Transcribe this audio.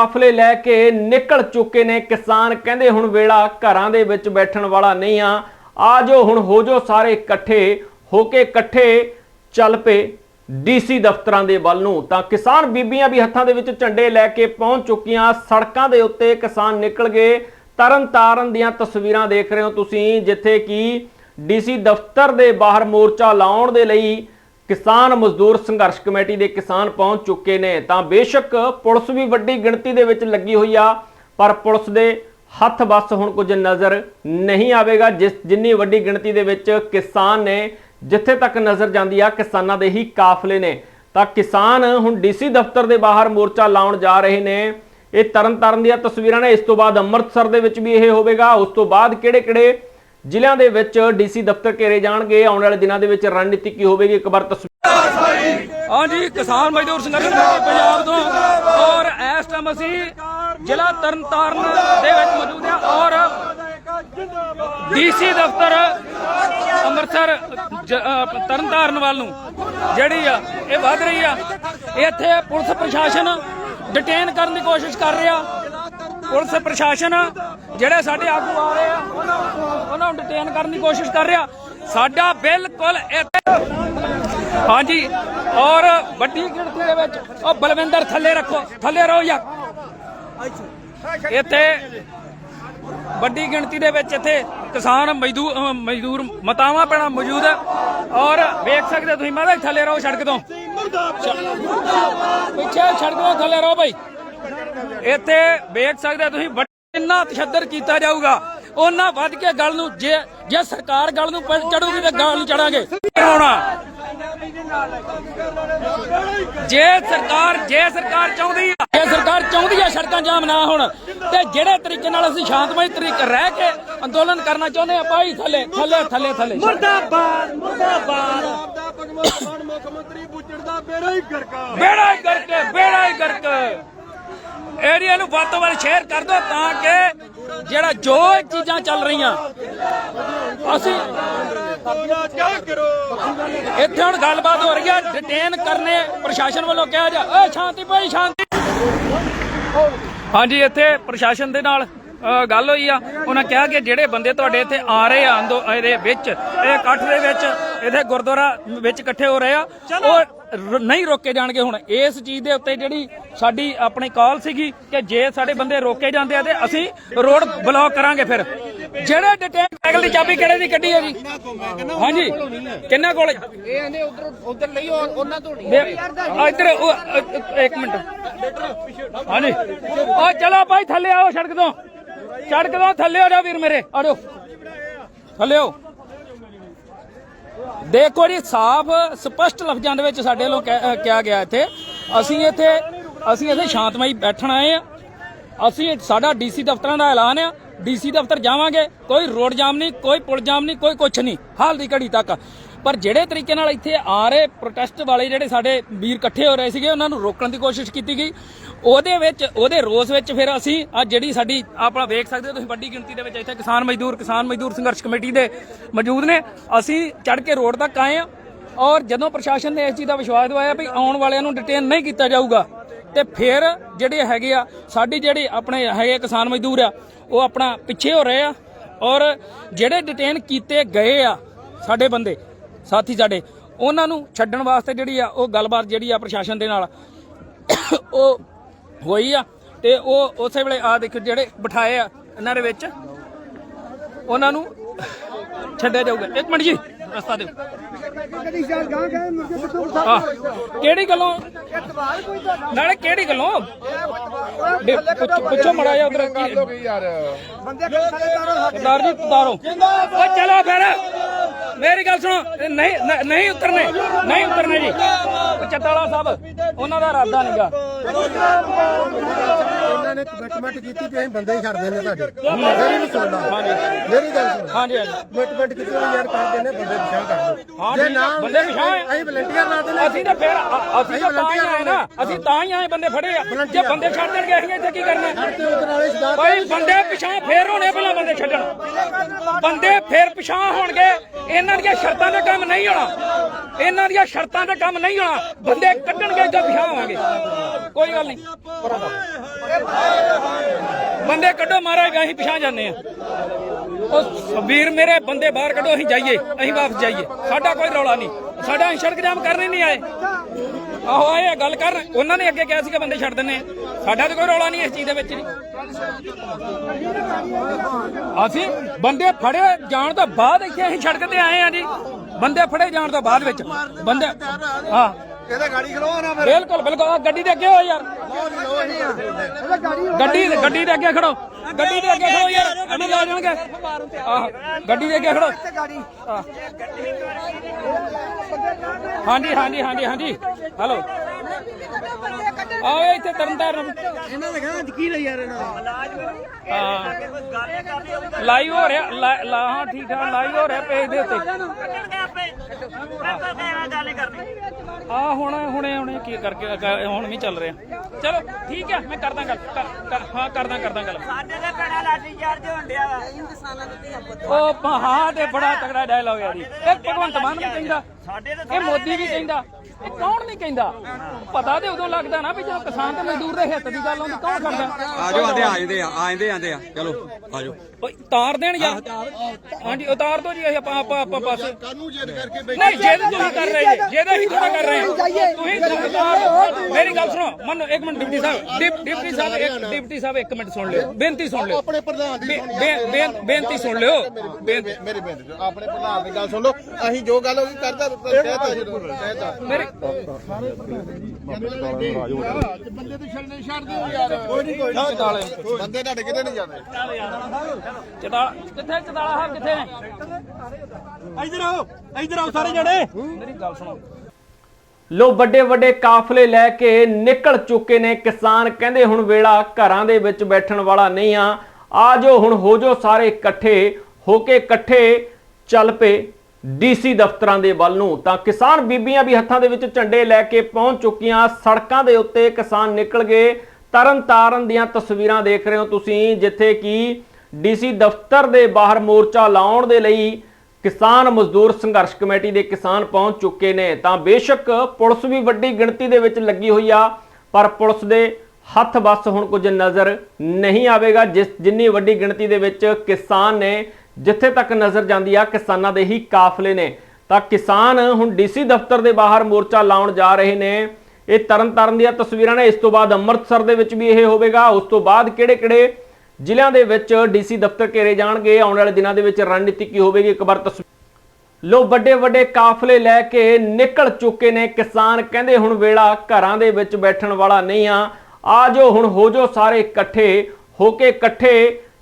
ਕਾਫਲੇ ਲੈ ਕੇ ਨਿਕਲ ਚੁੱਕੇ ਨੇ ਕਿਸਾਨ। ਕਹਿੰਦੇ ਹੁਣ ਵੇਲਾ ਘਰਾਂ ਦੇ ਵਿੱਚ ਬੈਠਣ ਵਾਲਾ ਨਹੀਂ ਆ। ਆ ਹੁਣ, ਹੋ ਜੋ ਸਾਰੇ ਇਕੱਠੇ, ਹੋ ਕੇ ਇਕੱਠੇ ਚੱਲ ਪਏ ਡੀਸੀ ਦਫ਼ਤਰਾਂ ਦੇ ਵੱਲ ਨੂੰ। ਤਾਂ ਕਿਸਾਨ ਬੀਬੀਆਂ ਵੀ ਹੱਥਾਂ ਦੇ ਵਿੱਚ ਝੰਡੇ ਲੈ ਕੇ ਪਹੁੰਚ ਚੁੱਕੀਆਂ। ਸੜਕਾਂ ਦੇ ਉੱਤੇ ਕਿਸਾਨ ਨਿਕਲ ਗਏ। ਤਰਨ ਤਾਰਨ ਦੀਆਂ ਤਸਵੀਰਾਂ ਦੇਖ ਰਹੇ ਹੋ ਤੁਸੀਂ, ਜਿੱਥੇ ਕਿ ਡੀਸੀ ਦਫ਼ਤਰ ਦੇ ਬਾਹਰ ਮੋਰਚਾ ਲਾਉਣ ਦੇ ਲਈ ਕਿਸਾਨ ਮਜ਼ਦੂਰ ਸੰਘਰਸ਼ ਕਮੇਟੀ ਦੇ ਕਿਸਾਨ ਪਹੁੰਚ ਚੁੱਕੇ ਨੇ। ਤਾਂ ਬੇਸ਼ੱਕ ਪੁਲਿਸ ਵੀ ਵੱਡੀ ਗਿਣਤੀ ਦੇ ਵਿੱਚ ਲੱਗੀ ਹੋਈ ਆ, ਪਰ ਪੁਲਿਸ ਦੇ ਹੱਥ ਵੱਸ ਹੁਣ ਕੁਝ ਨਜ਼ਰ ਨਹੀਂ ਆਵੇਗਾ, ਜਿਸ ਜਿੰਨੀ ਵੱਡੀ ਗਿਣਤੀ ਦੇ ਵਿੱਚ ਕਿਸਾਨ ਨੇ, ਜਿੱਥੇ ਤੱਕ ਨਜ਼ਰ ਜਾਂਦੀ ਆ, ਕਿਸਾਨਾਂ ਦੇ ਹੀ ਕਾਫਲੇ ਨੇ। ਤਾਂ ਕਿਸਾਨ ਹੁਣ ਡੀਸੀ ਦਫ਼ਤਰ ਦੇ ਬਾਹਰ ਮੋਰਚਾ ਲਾਉਣ ਜਾ ਰਹੇ ਨੇ। ਇਹ ਤਰਨ ਤਾਰਨ ਦੀਆਂ ਤਸਵੀਰਾਂ ਨੇ। ਇਸ ਤੋਂ ਬਾਅਦ ਅੰਮ੍ਰਿਤਸਰ ਦੇ ਵਿੱਚ ਵੀ ਇਹ ਹੋਵੇਗਾ। ਉਸ ਤੋਂ ਬਾਅਦ ਕਿਹੜੇ-ਕਿਹੜੇ ਜ਼ਿਲ੍ਹਿਆਂ ਦੇ ਵਿੱਚ ਡੀਸੀ ਦਫ਼ਤਰ ਘੇਰੇ ਜਾਣਗੇ। ਆਉਣ ਵਾਲੇ ਦਿਨਾਂ ਦੇ ਵਿੱਚ ਰਣਨੀਤੀ ਕੀ ਹੋਵੇਗੀ? ਇੱਕ ਵਾਰ ਤਸਵੀਰ ਹਾਂਜੀ, ਕਿਸਾਨ ਮਜ਼ਦੂਰ ਸੰਗਠਨ ਪੰਜਾਬ ਤੋਂ। ਔਰ ਇਸ ਟਾਈਮ ਅਸੀਂ ਜ਼ਿਲ੍ਹਾ ਤਰਨਤਾਰਨ ਦੇ ਵਿੱਚ ਮੌਜੂਦ ਹਾਂ ਔਰ ਡੀਸੀ ਦਫ਼ਤਰ ਅੰਮ੍ਰਿਤਸਰ ਤਰਨਤਾਰਨ ਵੱਲ ਨੂੰ ਜਿਹੜੀ ਆ, ਇਹ ਵੱਧ ਰਹੀ ਆ। ਇੱਥੇ ਪੁਲਿਸ ਪ੍ਰਸ਼ਾਸਨ ਡਿਟੇਨ ਕਰਨ ਦੀ ਕੋਸ਼ਿਸ਼ ਕਰ ਰਿਹਾ। ਪੁਲਿਸ ਪ੍ਰਸ਼ਾਸਨ ਜਿਹੜੇ ਸਾਡੇ ਆਗੂ ਆ ਰਹੇ ਆ, ਉਹਨਾਂ ਉਹਨਾਂ ਨੂੰ ਡਿਟੇਨ ਕਰਨ ਦੀ ਕੋਸ਼ਿਸ਼ ਕਰ ਰਿਹਾ। ਸਾਡਾ ਬਿਲਕੁਲ ਹਾਂਜੀ, ਔਰ ਵੱਡੀ ਗਿਣਤੀ ਦੇ ਵਿੱਚ, ਉਹ ਬਲਵਿੰਦਰ ਥੱਲੇ ਰੱਖੋ, ਥੱਲੇ ਰਹੋ ਯਾਰ। ਇੱਥੇ ਵੱਡੀ ਗਿਣਤੀ ਦੇ ਵਿੱਚ ਇੱਥੇ ਕਿਸਾਨ ਮਜ਼ਦੂਰ ਮਜ਼ਦੂਰ ਮਤਾਵਾਂ ਪੈਣਾ ਮੌਜੂਦ ਹੈ ਔਰ ਵੇਖ ਸਕਦੇ ਤੁਸੀਂ ਮਾਦਾ ਥੱਲੇ ਰਹੋ ਸੜਕ ਤੋਂ। ਪਿੱਛੇ ਸੜਕ ਤੋਂ ਥੱਲੇ ਰਹੋ ਭਾਈ। ਇੱਥੇ ਵੇਖ ਸਕਦੇ ਹੋ ਤੁਸੀਂ ਵੱਡ- ਇੰਨਾ ਤਸ਼ੱਦਦ ਕੀਤਾ ਜਾਊਗਾ। ਉਹਨਾਂ ਵੱਧ ਕੇ ਗੱਲ ਨੂੰ ਜੇ ਜੇ ਸਰਕਾਰ ਗੱਲ ਨੂੰ ਚੜੂਗੀ ਤੇ ਗੱਲ ਨੂੰ ਚੜਾਂਗੇ। ਕਰਾਉਣਾ ਜੇ ਸਰਕਾਰ ਜੇ ਸਰਕਾਰ ਚਾਹੁੰਦੀ ਆ ਜੇ ਸਰਕਾਰ ਚਾਹੁੰਦੀ ਆ ਸੜਕਾਂ ਜਾਮ ਨਾ ਹੋਣ ਤੇ ਜਿਹੜੇ ਤਰੀਕੇ ਨਾਲ ਅਸੀਂ ਸ਼ਾਂਤਮਈ ਤਰੀਕੇ ਰਹਿ ਕੇ ਅੰਦੋਲਨ ਕਰਨਾ ਚਾਹੁੰਦੇ ਆ ਭਾਈ ਥੱਲੇ ਥੱਲੇ ਥੱਲੇ ਥੱਲੇ। ਮੁਰਦਾਬਾਦ ਮੁਰਦਾਬਾਦ। ਮਾਨ ਮੁੱਖ ਮੰਤਰੀ ਬੁੱਚੜ ਦਾ ਬੇੜਾ ਹੀ ਗਰਕਾ। ਬੇੜਾ ਹੀ ਕਰਕੇ ਬੇੜਾ ਹੀ ਕਰਕੇ ਏਰੀਆ ਨੂੰ ਵੱਧ ਤੋਂ ਵੱਧ ਸ਼ੇਅਰ ਕਰ ਦਿਓ ਤਾਂ ਕਿ ਜਿਹੜਾ ਜੋ ਚੀਜ਼ਾਂ ਚੱਲ ਰਹੀਆਂ ਅਸੀਂ ਇੱਥੇ ਹੁਣ ਗੱਲਬਾਤ ਹੋ ਰਹੀ ਹੈ ਡਿਟੇਨ ਕਰਨੇ ਪ੍ਰਸ਼ਾਸਨ ਵੱਲੋਂ ਕਿਹਾ ਜਾ ਓਏ ਸ਼ਾਂਤੀ ਭਾਈ ਸ਼ਾਂਤੀ। ਹਾਂਜੀ ਇੱਥੇ ਪ੍ਰਸ਼ਾਸਨ ਦੇ ਨਾਲ ਗੱਲ ਹੋਈ ਆ। ਉਹਨਾਂ ਕਿਹਾ ਕਿ ਜਿਹੜੇ ਬੰਦੇ ਤੁਹਾਡੇ ਇੱਥੇ ਆ ਰਹੇ ਆ ਅੰਦੋ ਇਹਦੇ ਵਿੱਚ ਇਹ ਇਕੱਠ ਦੇ ਵਿੱਚ ਇੱਥੇ ਗੁਰਦੁਆਰਾ ਵਿੱਚ ਇਕੱਠੇ ਹੋ ਰਹੇ ਆ। ਉਹ ਰ- ਨਹੀਂ ਰੋਕੇ ਜਾਣਗੇ ਹੁਣ। ਇਸ ਚੀਜ਼ ਦੇ ਉੱਤੇ ਜਿਹੜੀ ਸਾਡੀ ਆਪਣੀ ਕਾਲ ਸੀਗੀ ਕਿ ਜੇ ਸਾਡੇ ਬੰਦੇ ਰੋਕੇ ਜਾਂਦੇ ਆ ਤੇ ਅਸੀਂ ਰੋਡ ਬਲੌਕ ਕਰਾਂਗੇ ਫਿਰ। ਜਿਹੜੇ ਡਿਟੇਨ ਸਾਈਕਲ ਦੀ ਚਾਬੀ ਕਿਹੜੇ ਦੀ ਕੱਢੀ ਹੈ ਜੀ? ਹਾਂਜੀ। ਕਿੰਨਾ ਕੋਲ? ਇਹ ਆਂਦੇ ਉਧਰ ਉਧਰ ਲਈ ਔਰ ਉਹਨਾਂ ਤੋਂ ਨਹੀਂ। ਆ ਇੱਧਰ ਉਹ ਅ, ਅ, ਇੱਕ ਮਿੰਟ। ਹਾਂਜੀ। ਆ ਚਲੋ ਭਾਈ ਥੱਲੇ ਆਓ ਸੜਕ ਤੋਂ। ਸੜਕ ਤੋਂ ਥੱਲੇ ਆ ਜਾਓ ਵੀਰ ਮੇਰੇ। ਆ ਜਾਓ। ਥੱਲੇ ਆਓ। ਦੇਖੋ ਜੀ ਸਾਫ਼, ਸਪਸ਼ਟ ਲਫ਼ਜ਼ਾਂ ਦੇ ਵਿੱਚ ਸਾਡੇ ਵੱਲੋਂ ਕਿਹਾ ਗਿਆ ਇੱਥੇ। ਅਸੀਂ ਇੱਥੇ ਅਸੀਂ ਇੱਥੇ ਸ਼ਾਂਤਮਈ ਬੈਠਣ ਆਏ ਆ ਅਸੀਂ ਸਾਡਾ ਡੀਸੀ ਦਫ਼ਤਰਾਂ ਦਾ ਐਲਾਨ ਆ। ਡੀਸੀ ਦਫ਼ਤਰ ਜਾਵਾਂਗੇ। ਕੋਈ ਰੋਡ ਜਾਮ ਨਹੀਂ, ਕੋਈ ਪੁਲ ਜਾਮ ਨਹੀਂ, ਕੋਈ ਕੁਛ ਨਹੀਂ। ਹਾਲ ਦੀ ਘੜੀ ਤੱਕ। ਪਰ ਜਿਹੜੇ ਤਰੀਕੇ ਨਾਲ ਇੱਥੇ ਆ ਰਹੇ ਪ੍ਰੋਟੈਸਟ ਵਾਲੇ ਜਿਹੜੇ ਸਾਡੇ ਵੀਰ ਇਕੱਠੇ ਹੋ ਰਹੇ ਸੀਗੇ, ਉਹਨਾਂ ਨੂੰ ਰੋਕਣ ਦੀ ਕੋਸ਼ਿਸ਼ ਕੀਤੀ ਗਈ। ਉਹਦੇ ਵਿੱਚ, ਉਹਦੇ ਰੋਸ ਵਿੱਚ ਫਿਰ ਅਸੀਂ ਅੱਜ ਜਿਹੜੀ ਸਾਡੀ ਆਪਣਾ ਵੇਖ ਸਕਦੇ ਹੋ ਤੁਸੀਂ ਵੱਡੀ ਗਿਣਤੀ ਦੇ ਵਿੱਚ ਇੱਥੇ ਕਿਸਾਨ ਮਜ਼ਦੂਰ ਕਿਸਾਨ ਮਜ਼ਦੂਰ ਸੰਘਰਸ਼ ਕਮੇਟੀ ਦੇ ਮੌਜੂਦ ਨੇ। ਅਸੀਂ ਚੜ ਕੇ ਰੋਡ ਤੱਕ ਆਏ ਆ ਔਰ ਜਦੋਂ ਪ੍ਰਸ਼ਾਸਨ ਨੇ ਇਸ ਚੀਜ਼ ਦਾ ਵਿਸ਼ਵਾਸ ਦਿਵਾਇਆ ਵੀ ਆਉਣ ਵਾਲਿਆਂ ਨੂੰ ਡਿਟੇਨ ਨਹੀਂ ਕੀਤਾ ਜਾਊਗਾ, ਤੇ ਫਿਰ ਜਿਹੜੇ ਹੈਗੇ ਆ, ਸਾਡੀ ਜਿਹੜੀ ਆਪਣੇ ਹੈਗੇ ਕਿਸਾਨ ਮਜ਼ਦੂਰ ਆ, ਉਹ ਆਪਣਾ ਪਿੱਛੇ ਹੋ ਰਹੇ ਆ ਔਰ ਜਿਹੜੇ ਡਿਟੇਨ ਕੀਤੇ ਗਏ ਆ ਸਾਡੇ ਬੰਦੇ, ਸਾਥੀ ਸਾਡੇ, ਉਹਨਾਂ ਨੂੰ ਛੱਡਣ ਵਾਸਤੇ ਜਿਹੜੀ ਆ ਉਹ ਗੱਲਬਾਤ ਜਿਹੜੀ ਆ ਪ੍ਰਸ਼ਾਸਨ ਦੇ ਨਾਲ, ਉਹ ਹੋਈ ਆ ਤੇ ਉਹ ਉਸੇ ਵੇਲੇ ਆ ਦੇਖੋ ਜਿਹੜੇ ਬਿਠਾਏ ਆ ਇਹਨਾਂ ਦੇ ਵਿੱਚ। ਉਹਨਾਂ ਨੂੰ ਛੱਡਿਆ ਜਾਊਗਾ। ਇੱਕ ਮਿੰਟ ਜੀ ਰਸਤਾ ਦਿਓ। ਕਿਹੜੀ ਗੱਲੋਂ? ਨਾਲੇ ਕਿਹੜੀ ਗੱਲੋਂ? ਪੁੱਛੋ- ਪੁੱਛੋ ਮੜਾ ਜਾ ਉਧਰ। ਸਰਦਾਰ ਜੀ ਉਤਾਰੋ ਓ ਚਲੋ ਫਿਰ। ਮੇਰੀ ਗੱਲ ਸੁਣੋ ਨਹੀਂ ਨਹੀਂ ਉਤਰਨੇ ਨਹੀਂ ਉਤਰਨੇ ਜੀ। ਚੱਤਾਲਾ ਸਾਹਿਬ ਉਹਨਾਂ ਦਾ ਇਰਾਦਾ ਨਹੀਂਗਾ ਨੇ ਕਮਿਟਮੈਂਟ ਕੀਤੀ ਕਿ ਅਸੀਂ ਬੰਦੇ ਹੀ ਛੱਡਦੇ ਨੇ ਤੁਹਾਡੇ। ਮੇਰੀ ਨਹੀਂ ਸੁਣਦਾ ਮੇਰੀ ਗੱਲ ਸੁਣ। ਹਾਂਜੀ ਹਾਂਜੀ। ਕਮਿਟਮੈਂਟ ਕੀਤੀ ਵੀ ਯਾਰ ਕਰਦੇ ਨੇ ਬੰਦੇ ਪਿਛਾਂ ਕਰ ਹਾਂ ਜੇ ਨਾ ਬੰਦੇ ਪਿਛਾਂਹ ਹੈ। ਅਸੀਂ ਵਲੰਟੀਅਰ ਲਾ ਦਿੰਦੇ ਅਸੀਂ ਤਾਂ ਫਿਰ ਅਸੀਂ ਤਾਂ ਤਾਂ ਹੀ ਆਏ ਨਾ। ਅਸੀਂ ਤਾਂ ਹੀ ਆਏ ਬੰਦੇ ਫੜੇ ਆ। ਜੇ ਬੰਦੇ ਛੱਡ ਦੇਣਗੇ ਅਸੀਂ ਇੱਥੇ ਕੀ ਕਰਨਾ? ਭਾਈ ਬੰਦੇ ਪਿਛਾਂ ਫੇਰ ਹੋਣੇ ਪਹਿਲਾਂ ਬੰਦੇ ਛੱਡਣ। ਬੰਦੇ ਫੇਰ ਪਿਛਾਂ ਹੋਣਗੇ। ਇਹਨਾਂ ਦੀਆਂ ਸ਼ਰਤਾਂ ਦਾ ਕੰਮ ਨਹੀਂ ਹੋਣਾ। ਇਹਨਾਂ ਦੀਆਂ ਸ਼ਰਤਾਂ ਦਾ ਕੰਮ ਨਹੀਂ ਹੋਣਾ। ਬੰਦੇ ਕੱਢਣਗੇ ਜਾਂ ਪਿਛਾਂ ਹੋਵਾਂਗੇ ਕੋਈ ਗੱਲ ਨਹੀਂ। ਬੰਦੇ ਕੱਢੋ ਮਹਾਰਾਜ ਅਸੀਂ ਪਿਛਾ ਜਾਂਦੇ ਆ ਉਹ ਵੀਰ ਮੇਰੇ ਬੰਦੇ ਬਾਹਰ ਕੱਢੋ ਅਸੀਂ ਜਾਈਏ। ਅਸੀਂ ਵਾਪਸ ਜਾਈਏ। ਸਾਡਾ ਕੋਈ ਰੌਲਾ ਨਹੀਂ। ਸਾਡਾ ਅਸੀਂ ਸੜਕ ਜਾਮ ਕਰਨੇ ਨਹੀਂ ਆਏ। ਆਹੋ ਆਏ ਆ, ਗੱਲ ਕਰਨ। ਉਹਨਾਂ ਨੇ ਅੱਗੇ ਕਿਹਾ ਸੀ ਕਿ ਬੰਦੇ ਛੱਡ ਦਿੰਨੇ ਆ। ਸਾਡਾ ਤਾਂ ਕੋਈ ਰੌਲਾ ਨਹੀਂ ਇਸ ਚੀਜ਼ ਦੇ ਵਿੱਚ ਨਹੀਂ ਅਸੀਂ ਬੰਦੇ ਫੜੇ ਜਾਣ ਤੋਂ ਬਾਅਦ ਇੱਥੇ ਅਸੀਂ ਸੜਕ ਤੇ ਆਏ ਆ ਜੀ। ਬੰਦੇ ਫੜੇ ਜਾਣ ਤੋਂ ਬਾਅਦ ਵਿੱਚ। ਬੰਦੇ ਹਾਂ। ਇਹਦਾ ਗਾੜੀ ਖਲੋ ਨਾ ਬਿਲਕੁਲ ਬਿਲਕੁਲ। ਆਹ ਗੱਡੀ ਦੇ ਅੱਗੇ ਹੋ ਯਾਰ। ਗੱਡੀ ਗੱਡੀ ਦੇ ਅੱਗੇ ਖੜੋ। ਗੱਡੀ ਦੇ ਅੱਗੇ ਖੜੋ ਯਾਰ। ਗੱਡੀ ਲਾ ਜਾਣਗੇ ਆਹ ਗੱਡੀ ਦੇ ਅੱਗੇ ਖੜੋ। ਹਾਂਜੀ ਹਾਂਜੀ ਹਾਂਜੀ ਹਾਂਜੀ। ਹੈਲੋ। ਆਓ ਇੱਥੇ ਤਰਨਤਾਰਨ ਇਹਨਾਂ ਦਾ ਕਹਿੰਦਾ ਯਕੀਨ ਹੈ ਯਾਰ ਇਹਨਾਂ ਦਾ। ਹਾਂ। ਲਾਈਵ ਹੋ ਰਿਹਾ ਲਾ- ਹਾਂ ਠੀਕ ਠਾਕ ਲਾਈਵ ਹੋ ਰਿਹਾ ਪੇਜ ਦੇ ਉੱਤੇ। ਆ ਹੁਣ ਹੁਣੇ ਹੁਣੇ ਕੀ ਕਰਕੇ ਕ- ਹੁਣ ਵੀ ਚੱਲ ਰਿਹਾ। ਚਲੋ ਠੀਕ ਹੈ ਮੈਂ ਕਰਦਾ ਗੱਲ ਹਾਂ ਕਰਦਾ ਕਰਦਾ ਗੱਲ। ਸਾਡੇ ਦੇ ਪੈਣਾ ਲਾਠੀ ਚਾਰਜ ਹੋਣ ਡਿਆ ਵਾ ਉਹ ਪ- ਹਾਂ ਤੇ ਬੜਾ ਤਗੜਾ ਡਾਇਲੌਗ ਹੈ ਜੀ। ਇਹ ਭਗਵੰਤ ਮਾਨ ਵੀ ਕਹਿੰਦਾ ਇਹ ਮੋਦੀ ਵੀ ਕਹਿੰਦਾ ਇਹ ਕੌਣ ਨਹੀਂ ਕਹਿੰਦਾ? ਪਤਾ ਤੇ ਉਦੋਂ ਲੱਗਦਾ ਨਾ ਵੀ ਜਦੋਂ ਕਿਸਾਨ ਤੇ ਮਜ਼ਦੂਰ ਦੇ ਹਿੱਤ ਦੀ ਗੱਲ ਆਉਂਦੀ ਕੌਣ ਕਰਦਾ ਆਜੋ ਆਂਦੇ ਆ ਜਾਂਦੇ ਆ ਆ ਜਾਂਦੇ ਆਂਦੇ ਆ। ਚਲੋ ਆਜੋ ਓਏ ਤਾਰ ਦੇਣ ਯਾਰ। ਹਾਂਜੀ ਉਤਾਰ ਦੋ ਜੀ ਅਸੀਂ ਆਪਾਂ ਆਪਾਂ ਆਪਾਂ ਪਾਸੇ ਕਾਨੂੰ ਜਿੱਦ ਕਰਕੇ ਨਹੀਂ ਜੇ ਤੁਸੀਂ ਕਰ ਰਹੇ ਜੀ ਜੇ ਤਾਂ ਅਸੀਂ ਥੋੜਾ ਕਰ ਰਹੇ ਹਾਂ। ਤੁਸੀਂ ਸਰਕਾਰ ਮੇਰੀ ਗੱਲ ਸੁਣੋ ਮੰਨੋ ਇੱਕ ਮਿੰਟ ਡਿਪਟੀ ਸਾਹਿਬ ਡਿਪ- ਡਿਪਟੀ ਸਾਹਿਬ ਇੱਕ ਡਿਪਟੀ ਸਾਹਿਬ ਇੱਕ ਮਿੰਟ ਸੁਣ ਲਿਓ। ਬੇਨਤੀ ਸੁਣ ਲਿਓ। ਆਪਣੇ ਪ੍ਰਧਾਨ ਦੀ ਬੇਨਤੀ ਸੁਣ ਲਿਓ। ਬੇਨਤੀ ਮੇਰੀ ਬੇਨਤੀ। ਆਪਣੇ ਪ੍ਰਧਾਨ ਦੀ ਗੱਲ ਸੁਣ ਲਓ। ਅਸੀਂ ਜੋ ਗੱਲ ਹੋਈ ਕਰਦਾ ਕਹਿਤਾ ਮੇਰੀ ਬੰਦੇ ਤੇ ਛੱਡਣੇ ਛੱਡ ਦਿਓ ਯਾਰ ਕੋਈ ਨਹੀਂ ਕੋਈ ਚਤਾਲੇ ਬੰਦੇ ਤੁਹਾਡੇ ਕਿਤੇ ਨਹੀਂ ਜਾਂਦੇ ਚਤਾਲਾ ਕਿੱਥੇ ਚਤਾਲਾ ਸਾਹਿਬ ਕਿੱਥੇ ਨੇ ਆਓ ਇੱਧਰ ਆਓ ਸਾਰੇ ਜਣੇ ਮੇਰੀ ਗੱਲ ਸੁਣੋ ਲੋ ਵੱਡੇ ਵੱਡੇ ਕਾਫਲੇ ਲੈ ਕੇ ਨਿਕਲ ਚੁੱਕੇ ਨੇ ਕਿਸਾਨ। ਕਹਿੰਦੇ ਹੁਣ ਵੇਲਾ ਘਰਾਂ ਦੇ ਵਿੱਚ ਬੈਠਣ ਵਾਲਾ ਨਹੀਂ ਆ। ਆ ਹੁਣ ਹੋ ਜੋ ਸਾਰੇ ਇਕੱਠੇ। ਹੋ ਕੇ ਇਕੱਠੇ ਚੱਲ ਪਏ। ਡੀਸੀ ਦਫ਼ਤਰਾਂ ਦੇ ਵੱਲ ਨੂੰ। ਤਾਂ ਕਿਸਾਨ ਬੀਬੀਆਂ ਵੀ ਹੱਥਾਂ ਦੇ ਵਿੱਚ ਝੰਡੇ ਲੈ ਕੇ ਪਹੁੰਚ ਚੁੱਕੀਆਂ। ਸੜਕਾਂ ਦੇ ਉੱਤੇ ਕਿਸਾਨ ਨਿਕਲ ਗਏ। ਤਰਨ ਤਾਰਨ ਦੀਆਂ ਤਸਵੀਰਾਂ ਦੇਖ ਰਹੇ ਹੋ ਤੁਸੀਂ, ਜਿੱਥੇ ਕਿ ਡੀਸੀ ਦਫ਼ਤਰ ਦੇ ਬਾਹਰ ਮੋਰਚਾ ਲਾਉਣ ਦੇ ਲਈ ਕਿਸਾਨ ਮਜ਼ਦੂਰ ਸੰਘਰਸ਼ ਕਮੇਟੀ ਦੇ ਕਿਸਾਨ ਪਹੁੰਚ ਚੁੱਕੇ ਨੇ। ਤਾਂ ਬੇਸ਼ੱਕ ਪੁਲਿਸ ਵੀ ਵੱਡੀ ਗਿਣਤੀ ਦੇ ਵਿੱਚ ਲੱਗੀ ਹੋਈ ਆ, ਪਰ ਪੁਲਿਸ ਦੇ ਹੱਥ ਵੱਸ ਹੁਣ ਕੁਝ ਨਜ਼ਰ ਨਹੀਂ ਆਵੇਗਾ, ਜਿਸ ਜਿੰਨੀ ਵੱਡੀ ਗਿਣਤੀ ਦੇ ਵਿੱਚ ਕਿਸਾਨ ਨੇ ਜਿੱਥੇ ਤੱਕ ਨਜ਼ਰ ਜਾਂਦੀ ਆ, ਕਿਸਾਨਾਂ ਦੇ ਹੀ ਕਾਫਲੇ ਨੇ। ਤਾਂ ਕਿਸਾਨ ਹੁਣ ਡੀਸੀ ਦਫ਼ਤਰ ਦੇ ਬਾਹਰ ਮੋਰਚਾ ਲਾਉਣ ਜਾ ਰਹੇ ਨੇ। ਇਹ ਤਰਨ ਤਾਰਨ ਦੀਆਂ ਤਸਵੀਰਾਂ ਨੇ। ਇਸ ਤੋਂ ਬਾਅਦ ਅੰਮ੍ਰਿਤਸਰ ਦੇ ਵਿੱਚ ਵੀ ਇਹ ਹੋਵੇਗਾ। ਉਸ ਤੋਂ ਬਾਅਦ ਕਿਹੜੇ-ਕਿਹੜੇ ਜ਼ਿਲ੍ਹਿਆਂ ਦੇ ਵਿੱਚ ਡੀਸੀ ਦਫ਼ਤਰ ਘੇਰੇ ਜਾਣਗੇ? ਆਉਣ ਵਾਲੇ ਦਿਨਾਂ ਦੇ ਵਿੱਚ ਰਣਨੀਤੀ ਕੀ ਹੋਵੇਗੀ? ਇੱਕ ਵਾਰ ਤਸਵੀਰ ਲੋ ਵੱਡੇ ਵੱਡੇ ਕਾਫਲੇ ਲੈ ਕੇ ਨਿਕਲ ਚੁੱਕੇ ਨੇ। ਕਿਸਾਨ ਕਹਿੰਦੇ ਹੁਣ ਵੇਲਾ ਘਰਾਂ ਦੇ ਵਿੱਚ ਬੈਠਣ ਵਾਲਾ ਨਹੀਂ ਆ। ਆ ਹੁਣ ਹੋ ਜੋ ਸਾਰੇ ਇਕੱਠੇ। ਹੋ ਕੇ ਇਕੱਠੇ